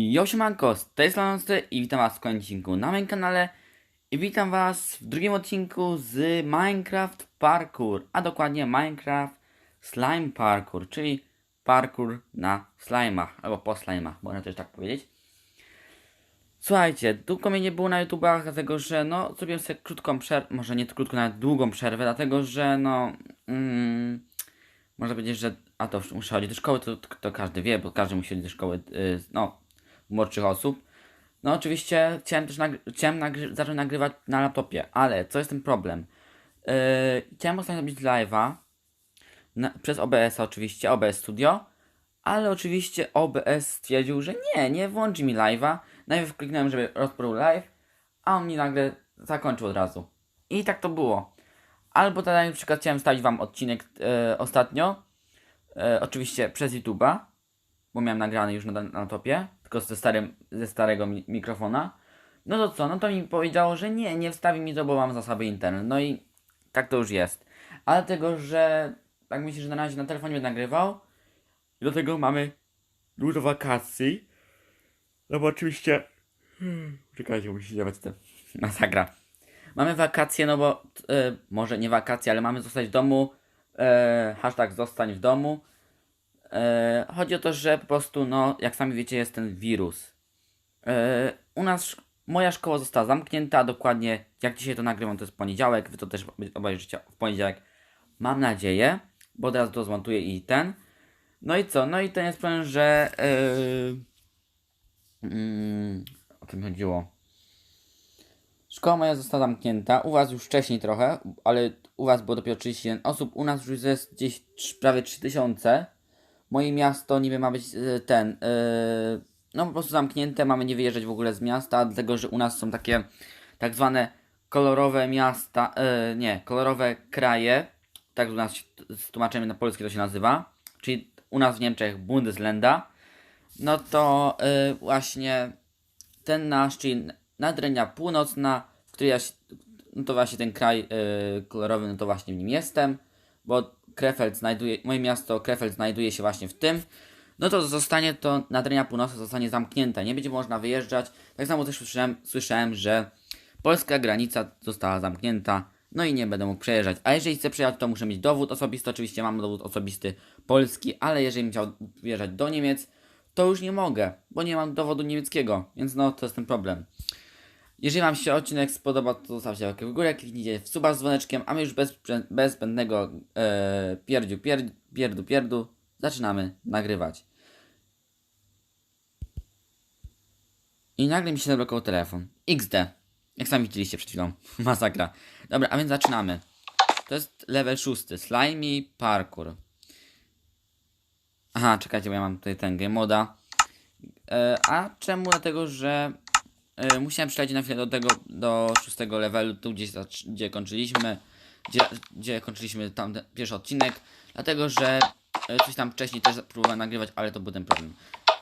Yo siemanko, z tej strony i witam was w kolejnym odcinku na moim kanale i witam was w drugim odcinku z Minecraft Parkour, a dokładnie Minecraft Slime Parkour, czyli parkour na slime'ach, albo po slime'ach, można też tak powiedzieć. Słuchajcie, długo mnie nie było na YouTubach, dlatego że no, zrobiłem sobie krótką przerwę, może nie krótką, nawet długą przerwę, dlatego że no, mm, można powiedzieć, że a to muszę chodzić do szkoły, to, to każdy wie, bo każdy musi chodzić do szkoły, yy, no, młodszych osób. No oczywiście chciałem też nagry- chciałem nagry- zacząć nagrywać na laptopie, ale co jest ten problem? Yy, chciałem ostatnio robić live'a przez OBS oczywiście, OBS Studio, ale oczywiście OBS stwierdził, że nie, nie włączy mi live'a. Najpierw kliknąłem, żeby rozpoczął live, a on mi nagle zakończył od razu. I tak to było. Albo tak na przykład chciałem wstawić wam odcinek e, ostatnio, e, oczywiście przez YouTube'a, bo miałem nagrany już na, na topie, tylko ze, starym, ze starego mi mikrofona. No to co, no to mi powiedziało, że nie, nie wstawi mi to, bo mam za słaby internet. No i tak to już jest. Ale tego, że tak myślę, że na razie na telefonie nagrywał. I do tego mamy dużo wakacji. No bo oczywiście... Hmm, Czekajcie, musi się te masakra. Mamy wakacje, no bo e, może nie wakacje, ale mamy zostać w domu. E, hashtag zostań w domu. E, chodzi o to, że po prostu, no, jak sami wiecie, jest ten wirus. E, u nas moja szkoła została zamknięta, dokładnie jak dzisiaj to nagrywam, to jest poniedziałek, wy to też obejrzycie w poniedziałek. Mam nadzieję, bo teraz to zmontuję i ten. No i co? No i ten jest problem, że. Yy, mm, o czym chodziło? Szkoła moja została zamknięta. U was już wcześniej trochę, ale u was było dopiero 31 osób. U nas już jest gdzieś prawie 3000. Moje miasto niby ma być yy, ten. Yy, no po prostu zamknięte. Mamy nie wyjeżdżać w ogóle z miasta, dlatego że u nas są takie tak zwane kolorowe miasta. Yy, nie, kolorowe kraje. Tak u nas tłumaczeniem na polskie to się nazywa. Czyli u nas w Niemczech Bundeslanda. No to yy, właśnie ten nasz, czyli Nadrenia Północna, w której ja się, no to właśnie ten kraj yy, kolorowy, no to właśnie w nim jestem, bo Krefeld znajduje, moje miasto Krefeld znajduje się właśnie w tym, no to zostanie to Nadrenia Północna zostanie zamknięte, nie będzie można wyjeżdżać. Tak samo też słyszałem, słyszałem że polska granica została zamknięta, no i nie będę mógł przejeżdżać. A jeżeli chcę przejechać, to muszę mieć dowód osobisty, oczywiście mam dowód osobisty polski, ale jeżeli bym chciał wjeżdżać do Niemiec, to już nie mogę, bo nie mam dowodu niemieckiego, więc no to jest ten problem. Jeżeli Wam się odcinek spodoba, to zostawcie łapkę w górę, kliknijcie w suba z dzwoneczkiem, a my już bez, bez zbędnego e, pierdziu, pierd, pierdu, pierdu zaczynamy nagrywać. I nagle mi się zablokował telefon. XD. Jak sami widzieliście przed chwilą. Masakra. Dobra, a więc zaczynamy. To jest level 6. Slimy Parkour. Aha, czekajcie, bo ja mam tutaj ten game moda. E, a czemu? Dlatego, że e, musiałem przejść na chwilę do tego, do szóstego levelu, tu gdzie, zac- gdzie kończyliśmy, gdzie, gdzie kończyliśmy tam pierwszy odcinek, dlatego, że e, coś tam wcześniej też próbowałem nagrywać, ale to był ten problem.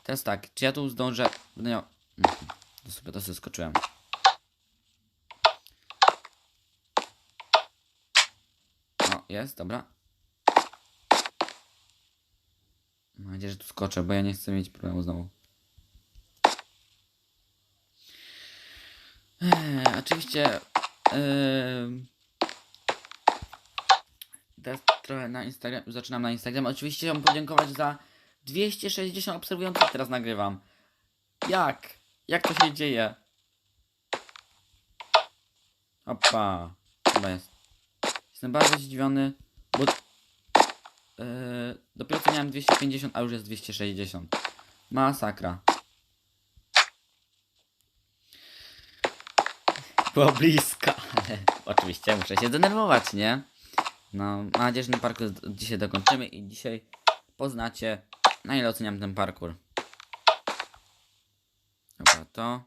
Teraz tak, czy ja tu zdążę, będę miał... Mhm, to sobie to sobie skoczyłem. O, jest, dobra. Mam nadzieję, że tu skoczę, bo ja nie chcę mieć problemu znowu. Eee, oczywiście. Eee, teraz trochę na Instagram. Zaczynam na Instagram. Oczywiście chciałbym podziękować za 260 obserwujących teraz nagrywam. Jak? Jak to się dzieje? Opa. Chyba jest. Jestem bardzo zdziwiony, bo Eee, dopiero co miałem 250, a już jest 260. Masakra. Było blisko, oczywiście muszę się denerwować, nie? No, mam nadzieję, że ten parkour dzisiaj dokończymy i dzisiaj poznacie, na ile oceniam ten parkour. Dobra, to.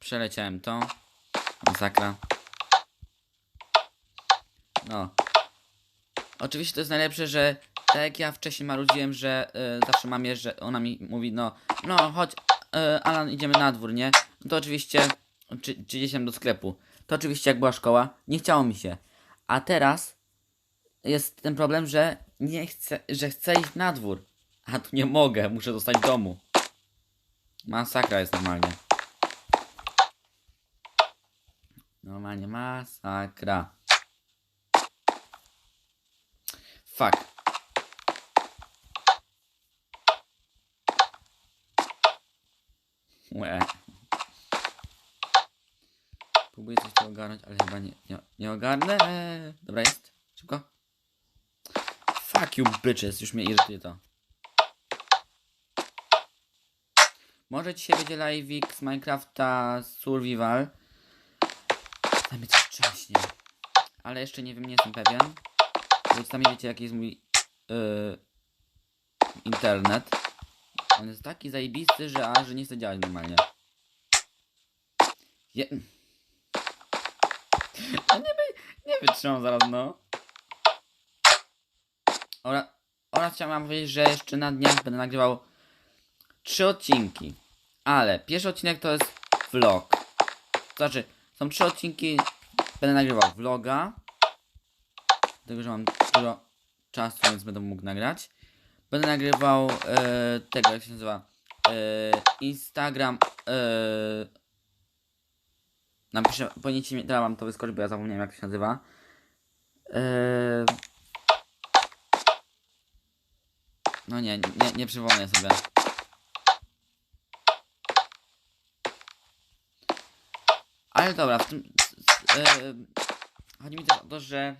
Przeleciałem to. Masakra. No, Oczywiście to jest najlepsze, że tak jak ja wcześniej marudziłem, że y, zawsze mamie, że ona mi mówi, no, no chodź, y, Alan, idziemy na dwór, nie? No to oczywiście, czy, czy gdzieś tam do sklepu. To oczywiście jak była szkoła, nie chciało mi się. A teraz jest ten problem, że nie chcę, że chcę iść na dwór. A tu nie mogę, muszę zostać w domu. Masakra jest normalnie. Normalnie masakra. Fuck. Łe. Próbuję coś tu ogarnąć, ale chyba nie, nie, nie ogarnę. Dobra jest. Szybko. Fuck you bitches, już mnie irytuje to. Może dzisiaj będzie live'ik z Minecrafta Survival. Sami coś wcześniej. Ale jeszcze nie wiem, nie jestem pewien. Bo sami wiecie jaki jest mój yy, internet. On jest taki zajebisty, że aż nie chce działać normalnie. Je... No nie, wy... nie wytrzymam zaraz, no. Oraz, oraz chciałem wam powiedzieć, że jeszcze na dniach będę nagrywał trzy odcinki. Ale pierwszy odcinek to jest vlog. To znaczy, są trzy odcinki. Będę nagrywał vloga. Dlatego, że mam dużo czasu, więc będę mógł nagrać. Będę nagrywał e, tego, jak się nazywa. E, Instagram. E, napiszę, powinniście mi, teraz wam to wyskoczyć, bo ja zapomniałem jak to się nazywa. E, no nie, nie, nie przypomnę sobie. Ale dobra, w tym. e, chodzi mi też o to, że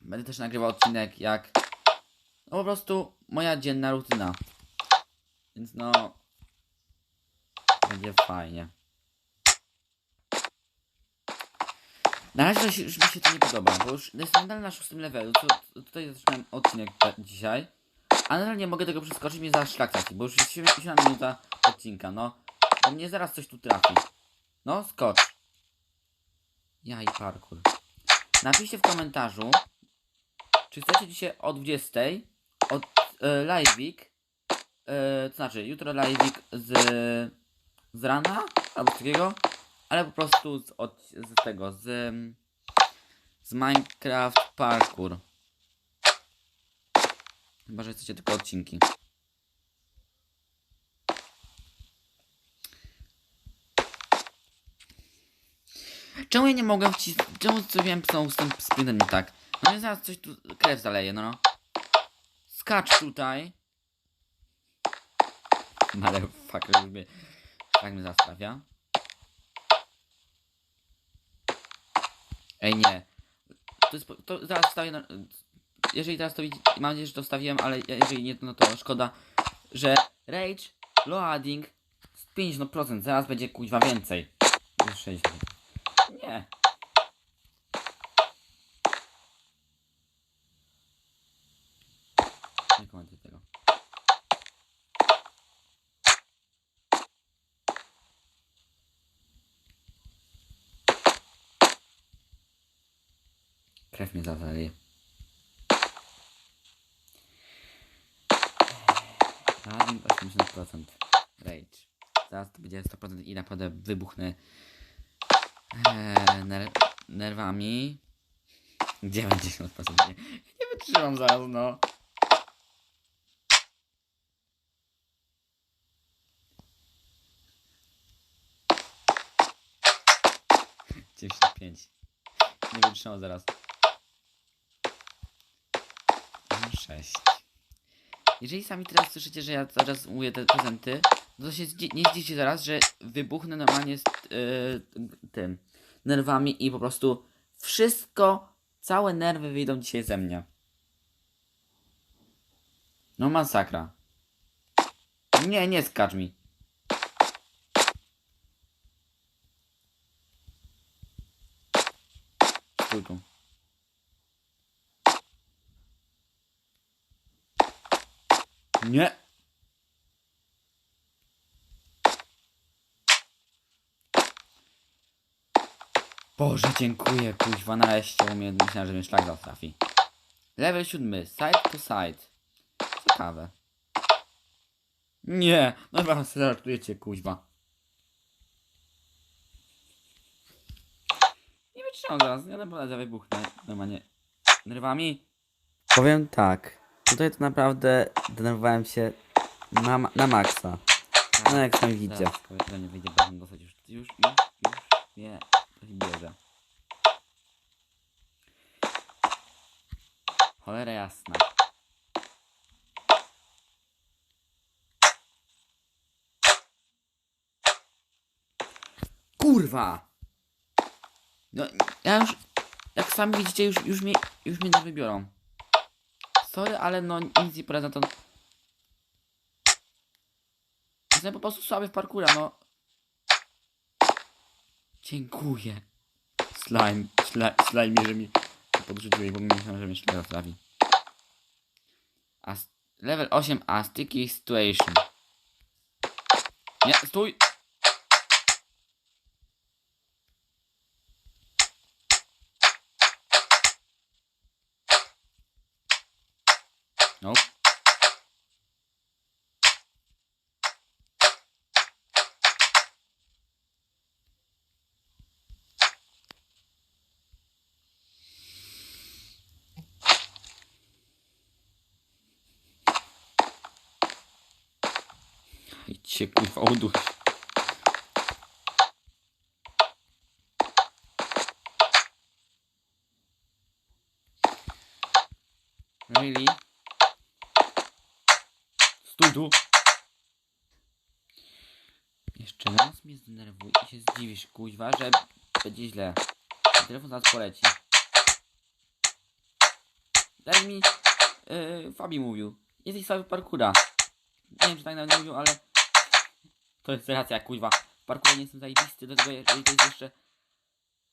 będę też nagrywał odcinek jak. No po prostu moja dzienna rutyna. Więc no. Będzie fajnie. Na razie się, już mi się to nie podoba, bo już jestem nadal na szóstym levelu. Co, tutaj zaczynałem odcinek dzisiaj. A nadal nie mogę tego przeskoczyć, mnie zaraz szlak trafi, bo już jest 7 minuta odcinka, no. Bo mnie zaraz coś tu trafi. No, skocz. Ja i parkour. Napiszcie w komentarzu, czy chcecie dzisiaj o 20 od e, live'ik, e, to znaczy jutro live'ik z, z rana, albo z takiego, ale po prostu z, od, z tego, z, z Minecraft Parkour. Chyba, że chcecie tylko odcinki. Czemu ja nie mogłem wcisnąć? Czemu zrobiłem znowu z tym nie tak? No mnie zaraz coś tu krew zaleje, no no. Skacz tutaj. Ale fuck, już mnie... Tak mnie zastawia. Ej, nie. To jest... To zaraz wstawię na... Jeżeli teraz to widzi... Mam nadzieję, że to wstawiłem, ale jeżeli nie, no to szkoda, że Rage Loading z 50%, zaraz będzie kuźwa więcej. Już 60. Nie. Nie komentuj tego. Krew mnie zawali. Rading 80%. Rage. Zaraz to będzie 100% i naprawdę wybuchnę Eee, ner nerwami. 90% nie. Nie wytrzymam zaraz, no. Pięć. Nie wytrzymam zaraz. Sześć. Jeżeli sami teraz słyszycie, że ja zaraz mówię te prezenty, to się nie zdziwicie zaraz, że wybuchnę normalnie z yy, tym nerwami i po prostu wszystko, całe nerwy wyjdą dzisiaj ze mnie. No masakra. Nie, nie skacz mi. Stój tu. Nie. Boże, dziękuję, kuźwa, nareszcie umie, myślałem, że mnie szlak zatrafi. Level siódmy, side to side. Ciekawe. Nie, no sobie żartujecie, kuźwa. Nie wytrzymam zaraz, ja naprawdę wybuchnę normalnie nerwami. Powiem tak, tutaj to naprawdę denerwowałem się na, na maksa. No jak sami widzicie. Zaraz kolega nie wyjdzie, dostać już, już, już, już, nie, bierze. Cholera jasna. Kurwa! No, ja już, jak sami widzicie, już, już mnie, już mnie nie wybiorą. Sorry, ale no nic nie poradzę na to. Jestem po prostu słaby w parkura, no. Dziękuję. Slime, slime, slime, że mi podrzuciłeś, bo myślałem, że mnie trafi. A level 8, a sticky situation. Nie, stój! Idźcie kurwa uduch. Really? Stój tu! Jeszcze raz mnie zdenerwuj i się zdziwisz, kuźwa, że będzie źle. Telefon zaraz poleci. Tak mi yy, Fabi mówił. Jesteś słaby parkura. Nie wiem, czy tak nawet mówił, ale to jest racja, kuźwa. W parkurze nie jestem zajebisty, do tego jeżeli to jest jeszcze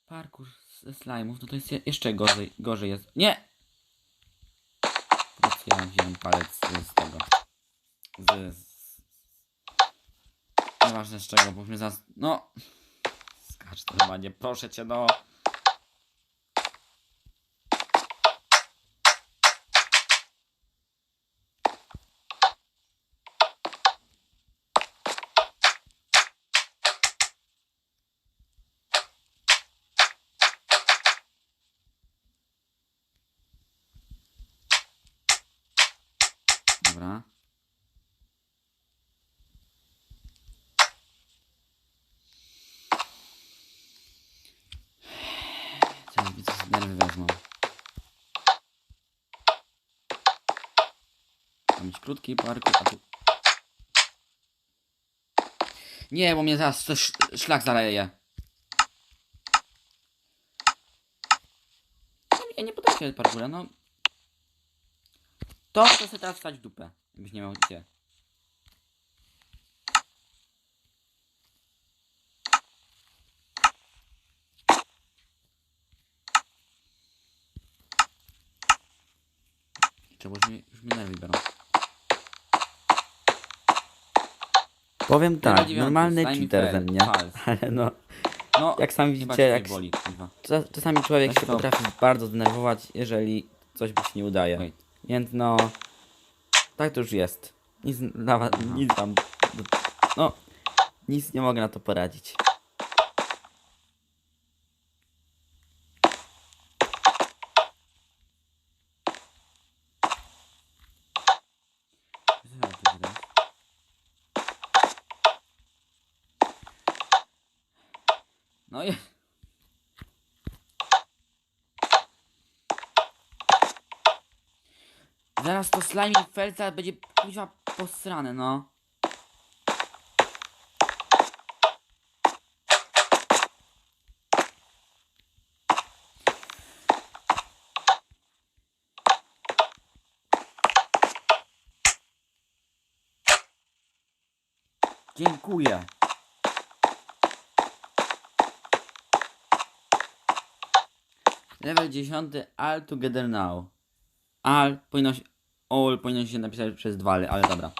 parkur ze slime'ów, no to jest je- jeszcze gorzej, gorzej jest. Nie! Ja wziąłem palec z, tego. Z. Nieważne z czego, bo mnie zaraz... No! Skacz to chyba nie, proszę cię, no! Dobra. Teraz widzę, że nerwy wezmą. Krótki parku, a tu... Nie, bo mnie zaraz szlak zaleje. Ja nie potrafię parkura, no. To chcę sobie teraz wstać w dupę, jakbyś nie miał gdzie. Czemu już mnie, już mnie nerwy biorą. Powiem tak, dziewiąty, normalny slimy cheater fail, ze mnie, ale no, No, jak sami chyba widzicie, cię jak boli, kurwa. czas- czasami człowiek Weź się to. potrafi bardzo zdenerwować, jeżeli coś mu się nie udaje. Wait. Więc no, tak to już jest. Nic, Aha. nic wam, no, nic nie mogę na to poradzić. No i... Zaraz to slime felca będzie kuźwa posrane, no. Dziękuję. Level 10 All Together Now. All powinno się, all powinno się napisać przez dwa, ale- ale dobra.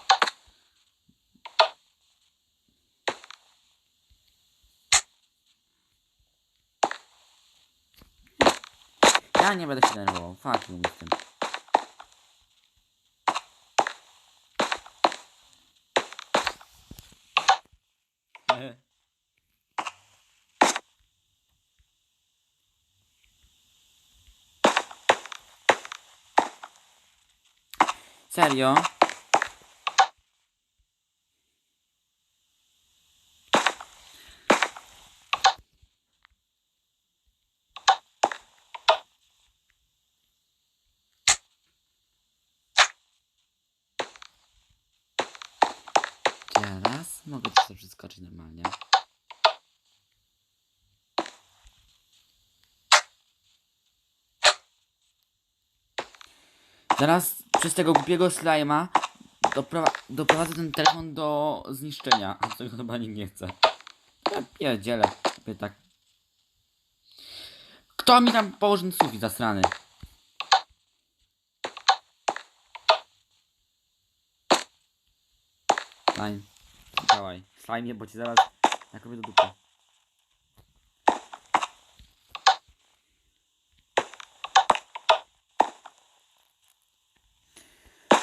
Ja nie będę się denerwował. Fuck you z tym. Serio? Zaraz przez tego głupiego slajma doprowa doprowadzę ten telefon do zniszczenia, a tego chyba nikt nie chce. Ja pierdzielę, tak. Kto mi tam położy ten sufit zasrany? Slime, działaj. Slime, bo ci zaraz jakoby do dupy.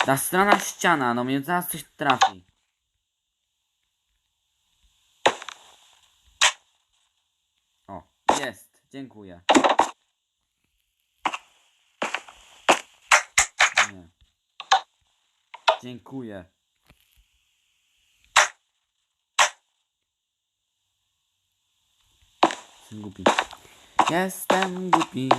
Ta strona ściana, no mnie zaraz coś trafi. O, jest, dziękuję. Nie. Dziękuję. Jestem głupi. Jestem głupi.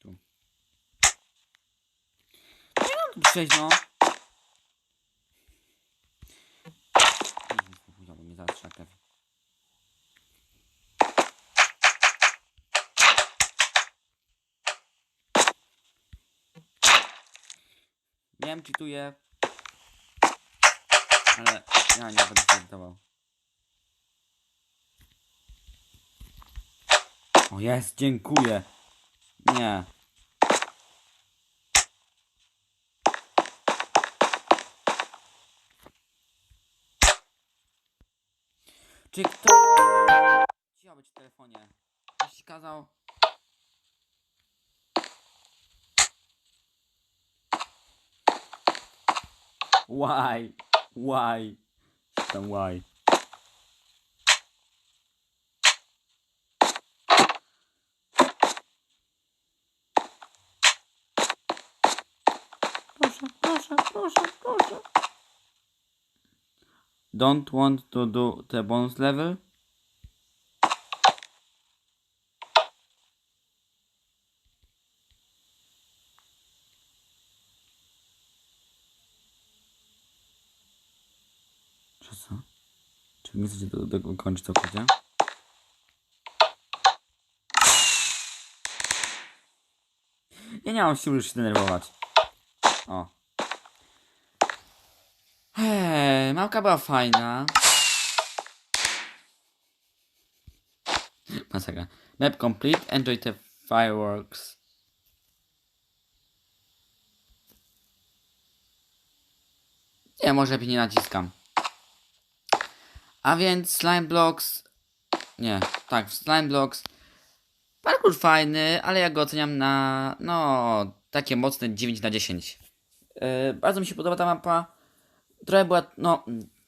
Tu. Nie spokój, mnie zaraz szlakę. Wiem, czytuję. Ale ja nie będę oddawał. O jest, dziękuję. Nie. Czy kto... Chciał być w telefonie. Ktoś kazał... Why? Why? Tam why? Proszę, proszę, proszę, proszę. Don't want to do the bonus level? Czy co? Czy nie chcecie do, do, kończyć całkowicie? Ja nie mam siły już się denerwować. O. Eee, małka była fajna. Masakra. Map complete. Enjoy the fireworks. Nie, może nie naciskam. A więc Slime Blocks. Nie, tak, Slime Blocks. Parkour fajny, ale ja go oceniam na. No, takie mocne 9 na 10. Yy, bardzo mi się podoba ta mapa. Trochę była. No,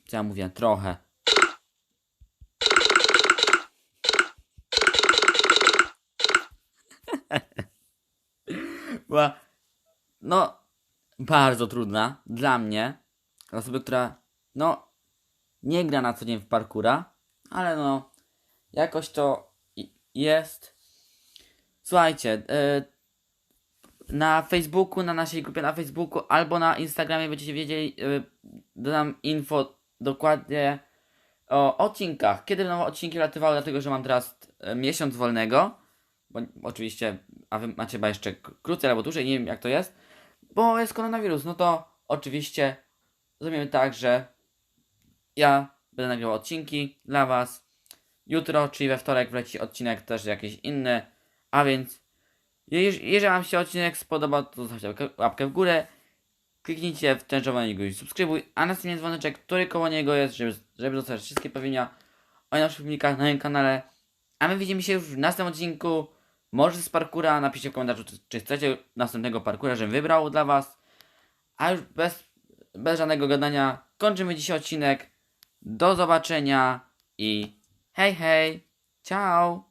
co ja mówię, trochę. była. No, bardzo trudna dla mnie. Dla osoby, która. No, nie gra na co dzień w parkura, ale no, jakoś to jest. Słuchajcie, e, na Facebooku, na naszej grupie na Facebooku albo na Instagramie będziecie wiedzieli, e, dodam info dokładnie o odcinkach. Kiedy będą odcinki latywały, dlatego że mam teraz e, miesiąc wolnego, bo oczywiście, a wy macie chyba jeszcze krócej albo dłużej, nie wiem jak to jest, bo jest koronawirus, no to oczywiście zrobimy tak, że ja będę nagrywał odcinki dla Was. Jutro, czyli we wtorek, wleci odcinek też jakiś inny. A więc, jeż- jeżeli Wam się odcinek spodoba, to zostawcie łapkę- w górę. Kliknijcie w ten czerwony guzik subskrybuj, a następnie dzwoneczek, który koło niego jest, żeby, żeby dostać wszystkie powiedzenia o naszych filmikach na moim kanale. A my widzimy się już w następnym odcinku. Może z parkura, napiszcie w komentarzu, czy, czy chcecie następnego parkura, żebym wybrał dla Was. A już bez, bez żadnego gadania kończymy dzisiaj odcinek. Do zobaczenia i hej hej, ciao!